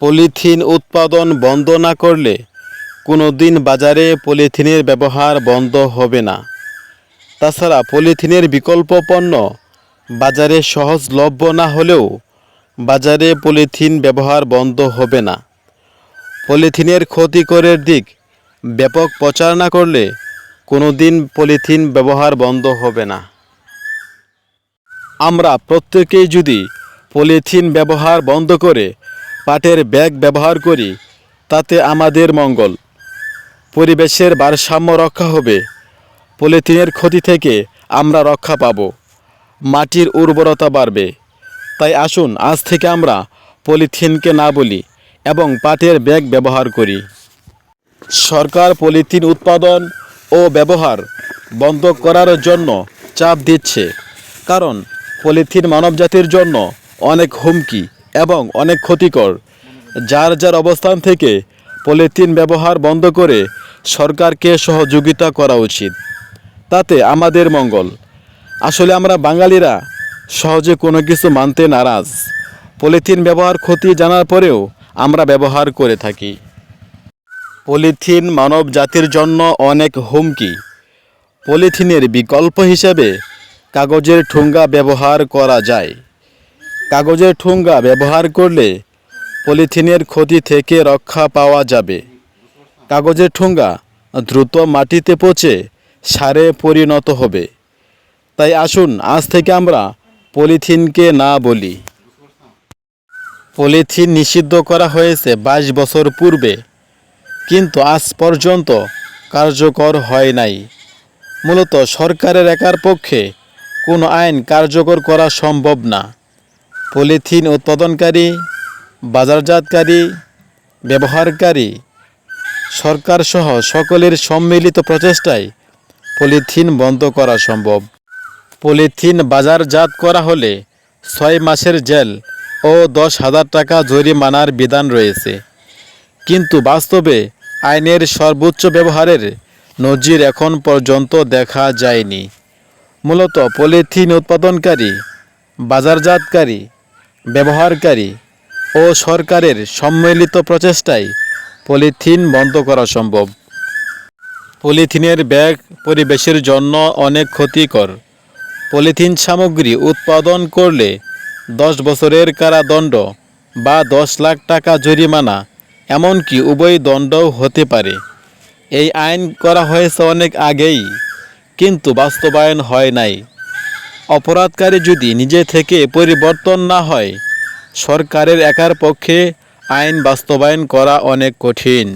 Polythene উৎপাদন বন্ধ না করলে কোনো দিন বাজারে পলিথিনের ব্যবহার বন্ধ হবে না। তাছাড়া পলিথিনের বিকল্প পণ্য বাজারে সহজলভ্য না হলেও বাজারে পলিথিন ব্যবহার বন্ধ হবে না। পলিথিনের ক্ষতিকরের দিক ব্যাপক প্রচার না করলে কোনো দিন পলিথিন ব্যবহার বন্ধ হবে না। আমরা প্রত্যেকেই যদি পলিথিন ব্যবহার বন্ধ করে পাটের ব্যাগ ব্যবহার করি, তাতে আমাদের মঙ্গল। পরিবেশের ভারসাম্য রক্ষা হবে। পলিথিনের ক্ষতি থেকে আমরা রক্ষা পাব। মাটির উর্বরতা বাড়বে। তাই আসুন, আজ থেকে আমরা পলিথিনকে না বলি, এবং পাটের ব্যাগ ব্যবহার করি। সরকার পলিথিন উৎপাদন ও ব্যবহার বন্ধ করার জন্য চাপ দিচ্ছে। কারণ, পলিথিন মানবজাতির জন্য অনেক হুমকি। এবং অনেক ক্ষতিকর। যার যার অবস্থান থেকে পলিথিন ব্যবহার বন্ধ করে সরকারকে সহযোগিতা করা উচিত। তাতে আমাদের মঙ্গল। আসলে আমরা বাঙালিরা সহজে কোনো কিছু মানতে নারাজ। পলিথিন ব্যবহার ক্ষতি জানার পরেও আমরা ব্যবহার করে থাকি। পলিথিন মানব জাতির জন্য অনেক হুমকি। পলিথিনের বিকল্প হিসেবে কাগজের ঠুঙ্গা ব্যবহার করা যায়। কাগজের ঠুঙ্গা ব্যবহার করলে পলিথিনের ক্ষতি থেকে রক্ষা পাওয়া যাবে। কাগজের ঠুঙ্গা দ্রুত মাটিতে পচে সারে পরিণত হবে। তাই আসুন আজ থেকে আমরা পলিথিনকে না বলি। পলিথিন নিষিদ্ধ করা হয়েছে বাইশ বছর পূর্বে, কিন্তু আজ পর্যন্ত কার্যকর হয় নাই। মূলত সরকারের একার পক্ষে কোনো আইন কার্যকর করা সম্ভব না। পলিথিন উৎপাদনকারী, বাজারজাতকারী, ব্যবহারকারী সরকারসহ সকলের সম্মিলিত প্রচেষ্টায় পলিথিন বন্ধ করা সম্ভব। পলিথিন বাজারজাত করা হলে ছয় মাসের জেল ও দশ হাজার টাকা জরিমানার বিধান রয়েছে। কিন্তু বাস্তবে আইনের সর্বোচ্চ ব্যবহারের নজির এখন পর্যন্ত দেখা যায়নি। মূলত পলিথিন উৎপাদনকারী, বাজারজাতকারী ব্যবহারকারী ও সরকারের সম্মিলিত প্রচেষ্টায় পলিথিন বন্ধ করা সম্ভব। পলিথিনের ব্যাগ পরিবেশের জন্য অনেক ক্ষতিকর। পলিথিন সামগ্রী উৎপাদন করলে দশ বছরের কারাদণ্ড বা দশ লাখ টাকা জরিমানা, এমনকি উভয় দণ্ডও হতে পারে। এই আইন করা হয়েছে অনেক আগেই, কিন্তু বাস্তবায়ন হয় নাই। অপরাধকারী যদি নিজে থেকে পরিবর্তন না হয়, সরকারের একার পক্ষে আইন বাস্তবায়ন করা অনেক কঠিন।